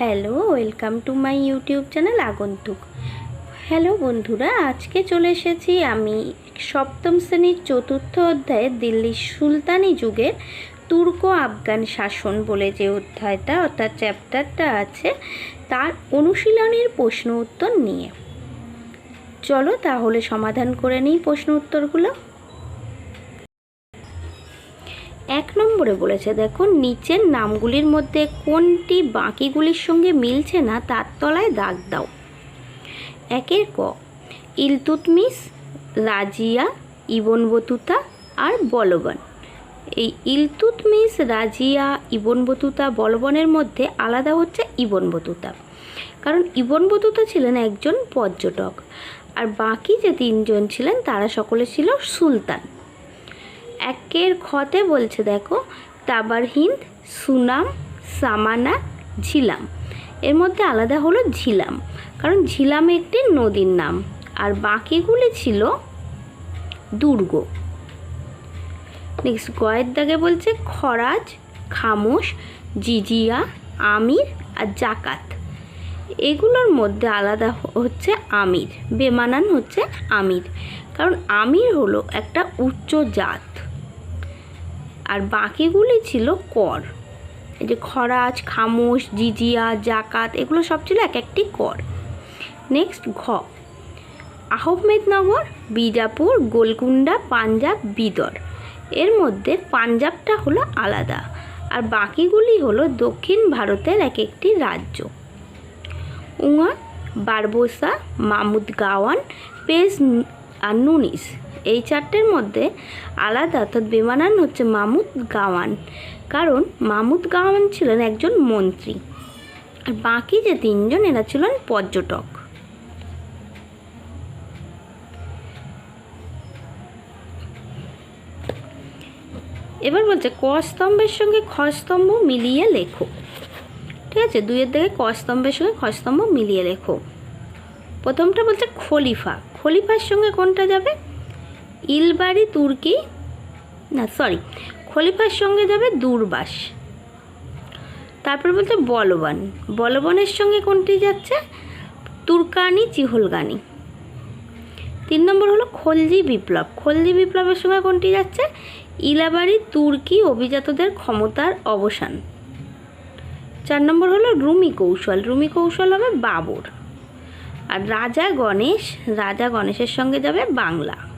Hello, welcome to my YouTube channel আগন্তুক। Hello বন্ধুরা, আজকে চলে এসেছি আমি সপ্তম শ্রেণির চতুর্থ অধ্যায়ে দিল্লির সুলতানি যুগের তুর্ক আফগান শাসন বলে যে অধ্যায়টা, অর্থাৎ চ্যাপ্টারটা আছে, তার অনুশীলনের প্রশ্ন উত্তর নিয়ে। চলো তাহলে সমাধান করে নিই প্রশ্ন উত্তরগুলো। এক নম্বরে বলেছে, দেখো, নিচের নামগুলির মধ্যে কোনটি বাকিগুলির সঙ্গে মিলছে না, তার তলায় দাগ দাও। একের ক ইলতুতমিস রাজিয়া ইবন বতুতা আর বলবন। এই ইলতুতমিস রাজিয়া ইবন বতুতা বলবনের মধ্যে আলাদা হচ্ছে ইবন বতুতা কারণ ইবন বতুতা ছিলেন একজন পর্যটক, আর বাকি যে তিনজন ছিলেন, তারা সকলে ছিল সুলতান। একের খতে বলছে দেখো, তাবার হিন্দ, সুনাম, সামানা, ঝিলাম। এর মধ্যে আলাদা হলো ঝিলাম, কারণ ঝিলাম একটি নদীর নাম, আর বাকিগুলি ছিল দুর্গ। নেক্সট গয়ের দাগে বলছে খরাজ, খামোশ, জিজিয়া, আমির, আর জাকাত। এগুলোর মধ্যে আলাদা হচ্ছে আমির, বেমানান হচ্ছে আমির, কারণ আমির হলো একটা উচ্চ জাত। আর বাকিগুলি ছিল কর। এই যে খরাজ, খামোশ, জিজিয়া, জাকাত, এগুলো সব ছিল এক একটি কর। নেক্সট ঘ। আহমেদনগর, বিজাপুর গোলকুন্ডা পাঞ্জাব, বিদর। এর মধ্যে পাঞ্জাবটা হলো আলাদা আর বাকিগুলি হলো দক্ষিণ ভারতের এক একটি রাজ্য। উঙা বারবোসা মামুদ গাওয়ান পেজ আর নুনিস। এই চারটের মধ্যে আলাদা অর্থাৎ বেমানান হচ্ছে মামুদ গাওয়ান। কারণ মামুদ গাওয়ান ছিলেন একজন মন্ত্রী আর বাকি যে তিনজন এরা ছিলেন পর্যটক। এবার বলছে, ক স্তম্ভের সঙ্গে খ স্তম্ভ মিলিয়ে লেখো। ঠিক আছে? দুইয়ের দিকে ক স্তম্ভের সঙ্গে খ স্তম্ভ মিলিয়ে লেখো। প্রথমটা বলছে খলিফা। খলিফার সঙ্গে কোনটা যাবে? ইলবাড়ি, তুর্কি, না সরি খলিফার সঙ্গে যাবে দুর্বাস। তারপর বলছে বলবান। বলবানের সঙ্গে কোনটি যাচ্ছে? তুর্কানি, চিহলগানি। তিন নম্বর হলো খলজি বিপ্লব। খলজি বিপ্লবের সঙ্গে কোনটি যাচ্ছে? ইলাবাড়ি, তুর্কি অভিজাতদের ক্ষমতার অবসান। চার নম্বর হলো রুমি কৌশল। রুমি কৌশল হবে বাবর। আর রাজা গণেশ, রাজা গণেশের সঙ্গে যাবে বাংলা।